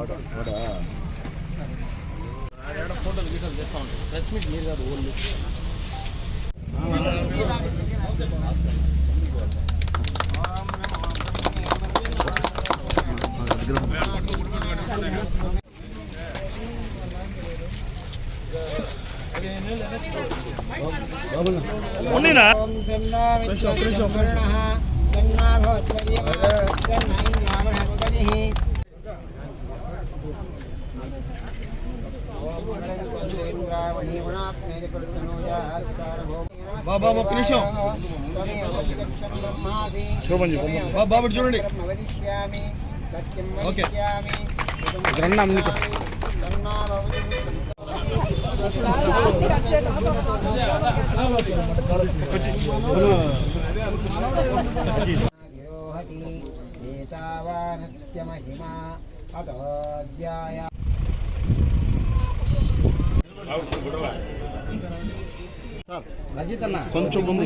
What? What? Minute ನೀರು ಅದು ಓಲ್ಲಿ ஒன்னினா கண்ணா விஷ்வகர்ணா கண்ணா பவத்வரியம கண்ணா బాబా, ఒక్క నిమిషం. చెప్పు. బాబా, చూడండి. ఓకే. ఇక్కడ ఉన్నా, ముందుకు. ఏతావానస్య మహిమా అతోధ్యాయ కొంచెం ముందు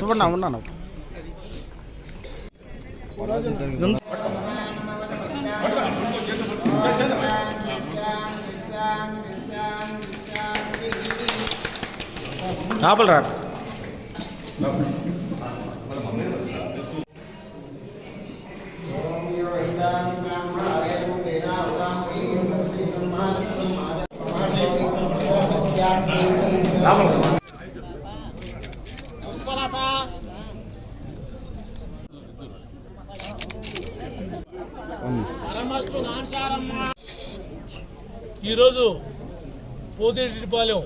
సువర్ణ ఉన్నాను రా. ఈరోజు పోతిరెడ్డిపాలెం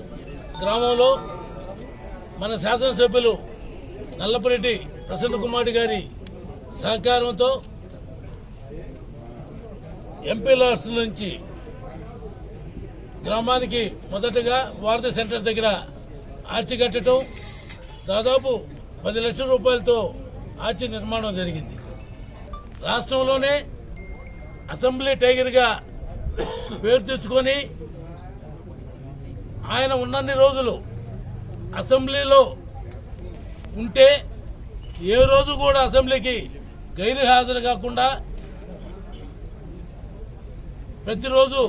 గ్రామంలో మన శాసనసభ్యులు నల్లపరెడ్డి ప్రసన్న కుమార్ గారి సహకారంతో ఎంపీ లాడ్స్ నుంచి గ్రామానికి మొదటగా వారధి సెంటర్ దగ్గర ఆర్చి కట్టడం దాదాపు పది లక్షల రూపాయలతో ఆర్చి నిర్మాణం జరిగింది. రాష్ట్రంలోనే అసెంబ్లీ టైగర్గా పేరు తెచ్చుకొని ఆయన ఉన్నన్ని రోజులు అసెంబ్లీలో ఉంటే ఏ రోజు కూడా అసెంబ్లీకి గైరు హాజరు కాకుండా ప్రతిరోజు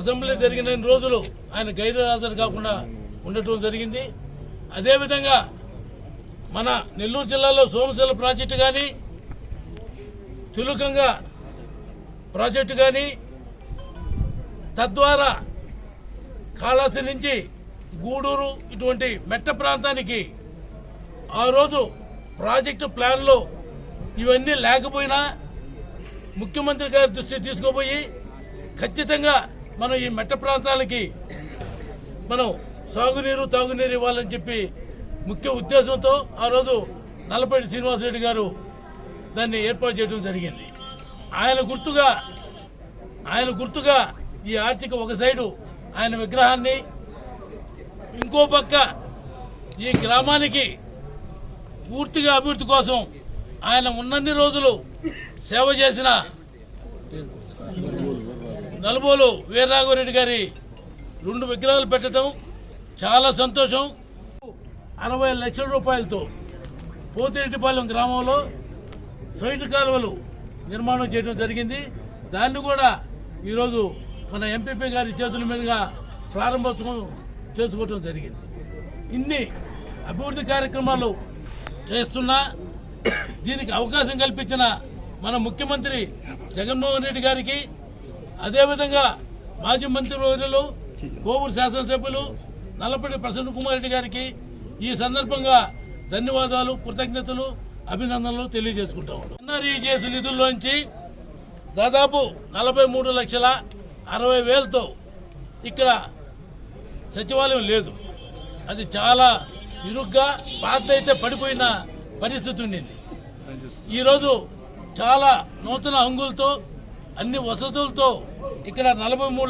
అసెంబ్లీ జరిగిన రోజులు ఆయన గైరు హాజరు కాకుండా ఉండటం జరిగింది. అదేవిధంగా మన నెల్లూరు జిల్లాలో సోమశిల ప్రాజెక్టు కానీ తులుకంగా ప్రాజెక్టు కానీ తద్వారా కాళాసి నుంచి గూడూరు ఇటువంటి మెట్ట ప్రాంతానికి ఆ రోజు ప్రాజెక్టు ప్లాన్లో ఇవన్నీ లేకపోయినా ముఖ్యమంత్రి గారి దృష్టి తీసుకుపోయి ఖచ్చితంగా మనం ఈ మెట్ట ప్రాంతాలకి మనం సాగునీరు తాగునీరు ఇవ్వాలని చెప్పి ముఖ్య ఉద్దేశంతో ఆ రోజు నల్లపల్లి శ్రీనివాసరెడ్డి గారు దాన్ని ఏర్పాటు చేయడం జరిగింది. ఆయన గుర్తుగా ఆయన గుర్తుగా ఈ ఆర్చిక ఒక సైడు ఆయన విగ్రహాన్ని ఇంకో పక్క ఈ గ్రామానికి పూర్తిగా అభివృద్ధి కోసం ఆయన ఉన్నన్ని రోజులు సేవ చేసిన నలుబోలు వీరరాఘవరెడ్డి గారి రెండు విగ్రహాలు పెట్టడం చాలా సంతోషం. అరవై లక్షల రూపాయలతో పోతిరెడ్డిపాలెం గ్రామంలో సైడ్ కాలువలు నిర్మాణం చేయడం జరిగింది. దాన్ని కూడా ఈరోజు మన ఎంపీపీ గారి చేతుల మీదుగా ప్రారంభోత్సవం చేసుకోవటం జరిగింది. ఇన్ని అభివృద్ధి కార్యక్రమాలు చేస్తున్నా దీనికి అవకాశం కల్పించిన మన ముఖ్యమంత్రి జగన్మోహన్ రెడ్డి గారికి అదేవిధంగా మాజీ మంత్రివర్యులు కోవూరు శాసనసభ్యులు నల్లపల్లి ప్రసన్న కుమార్ రెడ్డి గారికి ఈ సందర్భంగా ధన్యవాదాలు కృతజ్ఞతలు అభినందనలు తెలియజేసుకుంటాం. ఉన్నాం చేసిన నిధుల్లోంచి దాదాపు నలభై మూడు లక్షల అరవై వేలతో ఇక్కడ సచివాలయం లేదు. అది చాలా ఇరుగ్గా పాత అయితే పడిపోయిన పరిస్థితి ఉండింది. ఈరోజు చాలా నూతన హంగులతో అన్ని వసతులతో ఇక్కడ నలభై మూడు